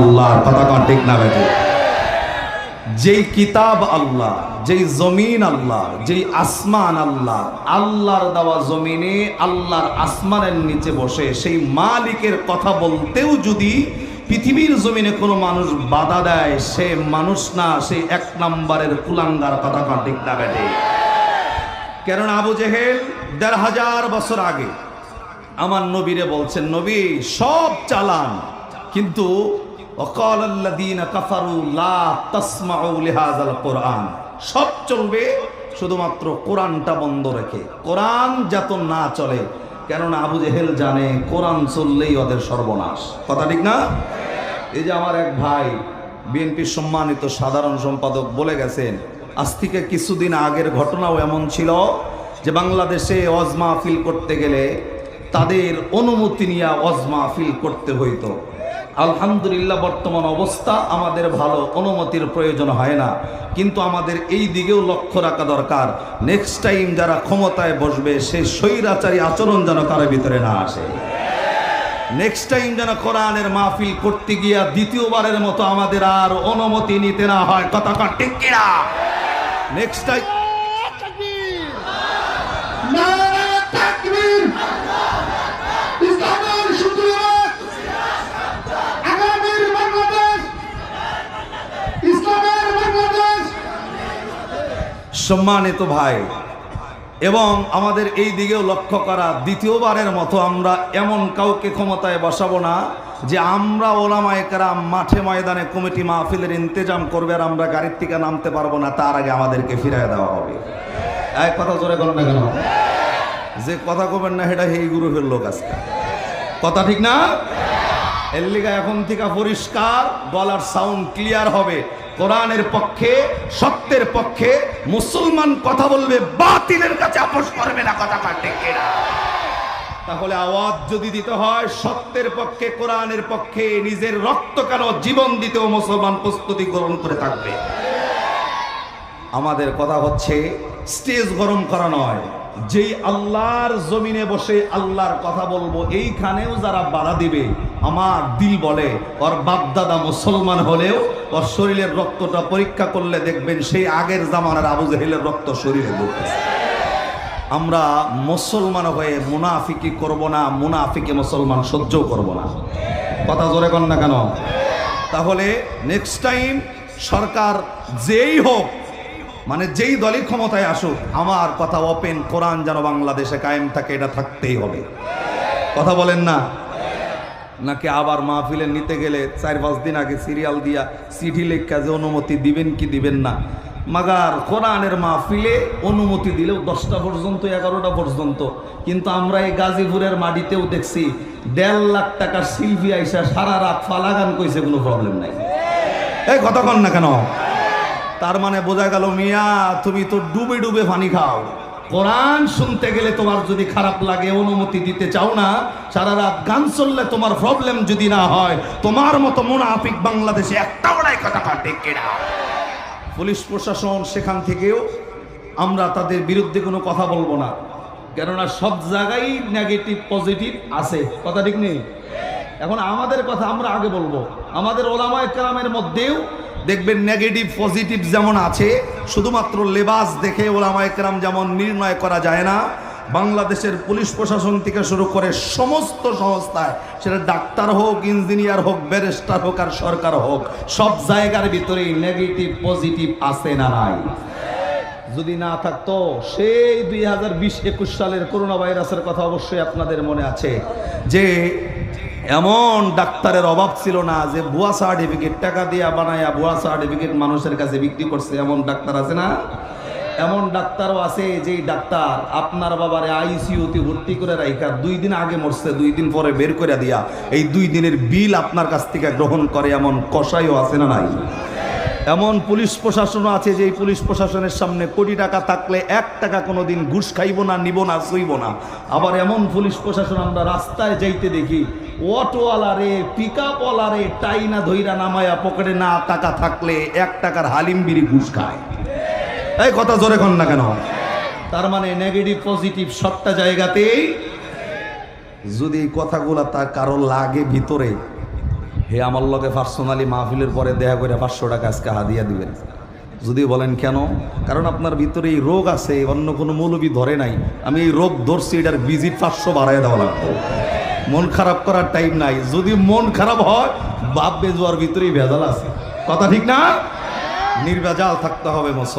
আল্লাহ কথা ঠিক না বেটি যেই কিতাব আল্লাহ, যেই জমিন আল্লাহ, যেই আসমান আল্লাহ, আল্লাহর দেওয়া জমিনে আল্লাহর আসমানের নিচে বসে সেই মালিকের কথা বলতেও যদি পৃথিবীর জমিনে কোনো মানুষ বাধা দেয়, সে মানুষ না, সে এক নাম্বারের কুলাঙ্গার কথা কন ঠিক না বেটি কেননা আবু জেহেল দেড় হাজার বছর আগে আমার নবীরে বলছেন, নবী, সব চালান, কিন্তু অকাল আল্লাদিন কাফারু লা তাসমাউ লিহাজাল কোরআন। সব চলবে শুধুমাত্র কোরআনটা বন্ধ রেখে। কোরআন যাতে না চলে, কেননা আবু জেহেল জানে কোরআন চললেই ওদের সর্বনাশ। কথা ঠিক না? এই যে আমার এক ভাই, বিএনপির সম্মানিত সাধারণ সম্পাদক বলে গেছেন, আজ থেকে কিছুদিন আগের ঘটনাও এমন ছিল যে বাংলাদেশে অজমা ফিল করতে গেলে তাদের অনুমতি নিয়ে অজমা ফিল করতে হইতো। আলহামদুলিল্লাহ, বর্তমান অবস্থা আমাদের ভালো, অনুমতির প্রয়োজন হয় না। কিন্তু আমাদের এই দিকেও লক্ষ্য রাখা দরকার। নেক্সট টাইম যারা ক্ষমতায় বসবে সেই স্বৈরাচারী আচরণ যেন কারও ভিতরে না আসে। নেক্সট টাইম যেন কোরআনের মাহফিল করতে গিয়া দ্বিতীয়বারের মতো আমাদের আর অনুমতি নিতে না হয়। কথা ঠিক কিনা? নেক্সট টাইম সম্মানিত ভাই, এবং আমাদের এই দিকেও লক্ষ্য করা দ্বিতীয়বারের মতো আমরা এমন কাউকে ক্ষমতায় বসাবো না যে আমরা ওলামায় কেরাম মাঠে ময়দানে কমিটি মাহফিলের ইন্তেজাম করবে আর আমরা গাড়ির থেকে নামতে পারব না, তার আগে আমাদেরকে ফিরাই দেওয়া হবে। এক কথা জোরে করুন না কেন? যে কথা কবেন না, সেটা এই গ্রুপের লোক আজকে। কথা ঠিক না? এর এখন থেকে পরিষ্কার, গলার সাউন্ড ক্লিয়ার হবে। কোরআনের পক্ষে, সত্যের পক্ষে মুসলমান কথা বলবে, বাতিলের কাছে আপোষ করবে না কথা কাটে তাহলে আওয়াজ যদি দিতে হয়, সত্যের পক্ষে, কোরআনের পক্ষে, নিজের রক্ত কেন জীবন দিতেও মুসলমান প্রস্তুতি গ্রহণ করে থাকবে? আমাদের কথা হচ্ছে, স্টেজ গরম করা নয়। যেই আল্লাহর জমিনে বসে আল্লাহর কথা বলব, এইখানেও যারা বাধা দিবে আমার দিল বলে, ওর বাপদাদা মুসলমান হলেও ওর শরীরের রক্তটা পরীক্ষা করলে দেখবেন সেই আগের জামানার আবু জাহিলের রক্ত শরীরে ঢুকতেছে। আমরা মুসলমান হয়ে মুনাফিকি করব না, মুনাফিকে মুসলমান সহ্য করব না। কথা জোরে কন না কেন? তাহলে নেক্সট টাইম সরকার যেই হোক মানে যেই দলই ক্ষমতায় আসুক, আমার কথা ওপেন কোরআন যেন বাংলাদেশে কায়েম থাকে, এটা থাকতেই হবে। কথা বলেন না? নাকি আবার মাহফিলে নিতে গেলে চার পাঁচ দিন আগে সিরিয়াল দিয়া চিঠি লেখা যে অনুমতি দিবেন কি দিবেন না? মাগার কোরআনের মাহফিলে অনুমতি দিলেও দশটা পর্যন্ত, এগারোটা পর্যন্ত। কিন্তু আমরা এই গাজীপুরের মাটিতেও দেখছি, দেড় লাখ টাকার শিল্পী আইসা সারা রাত ফালাগান কইছে, কোনো প্রবলেম নাই। এই কন না কেন? তার মানে বোঝা গেল মিয়া, তুমি তো ডুবে ডুবে পানি খাও। কোরআন শুনতে গেলে তোমার যদি খারাপ লাগে, অনুমতি দিতে চাও না, সারা রাত গান চললে তোমার প্রবলেম যদি না হয়, তোমার মতো মুনাফিক বাংলাদেশে একটা বড়াই কথা কাটে কেনা পুলিশ প্রশাসন সেখান থেকেও আমরা তাদের বিরুদ্ধে কোনো কথা বলব না। কেননা সব জায়গায় নেগেটিভ পজিটিভ আছে। কথা ঠিক নেই? এখন আমাদের কথা আমরা আগে বলব। আমাদের ওলামায় কালামের মধ্যেও দেখবেন নেগেটিভ পজিটিভ যেমন আছে, শুধুমাত্র লেবাস দেখে ওলামায় কেরাম যেমন নির্ণয় করা যায় না, বাংলাদেশের পুলিশ প্রশাসন থেকে শুরু করে সমস্ত সংস্থায়, সেটা ডাক্তার হোক, ইঞ্জিনিয়ার হোক, ব্যারিস্টার হোক আর সরকার হোক, সব জায়গার ভিতরেই নেগেটিভ পজিটিভ আছে না নাই। যদি না থাকতো, সেই দুই হাজার বিশ একুশ সালের করোনা ভাইরাসের কথা অবশ্যই আপনাদের মনে আছে যে এমন ডাক্তারের অভাব ছিল না যে ভুয়া সার্টিফিকেট টাকা দিয়া বানায়া ভুয়া সার্টিফিকেট মানুষের কাছে বিক্রি করছে, এমন ডাক্তার আছে না? এমন ডাক্তারও আছে যে ডাক্তার আপনার বাবারে আইসিইউতে ভর্তি করে রাইখা, দুই দিন আগে মরছে, দুই দিন পরে বের করে দিয়া, এই দুই দিনের বিল আপনার কাছ থেকে গ্রহণ করে, এমন কষাইও আছে না নাই? এমন পুলিশ প্রশাসনও আছে যে পুলিশ প্রশাসনের সামনে কোটি টাকা থাকলে এক টাকা কোনো দিন ঘুষ খাইব না, নিব না, সইব না। আবার এমন পুলিশ প্রশাসন আমরা রাস্তায় যাইতে দেখি, অটোওয়ালারে পিক আপওয়ালারে টাইনা ধইরা নামায়া পকেটে না টাকা থাকলে এক টাকার হালিম বিড়ি ঘুষ খায়। এই কথা জোরে কন না কেন? তার মানে নেগেটিভ, পজিটিভ সবটা জায়গাতেই যদি এই কথাগুলা তার কারও লাগে ভিতরে হে আমার লগে পার্সোনালি মাহফিলের পরে দেখা করে পাঁচশো টাকা আজকে হাদিয়া দিবেন। যদি বলেন কেন? কারণ আপনার ভিতরে এই রোগ আছে অন্য কোনো মৌলবি ধরে নাই। আমি এই রোগ ধরছি, এটার ভিজিট পাঁচশো বাড়াই দেওয়া লাগতো মন খারাপ করার টাইম নাই। যদি মন খারাপ হয়, বাপ বেজোয়ার ভিতরেই ভেজাল আছে। কথা ঠিক না? নির্ভেজাল থাকতে হবে মুসলমান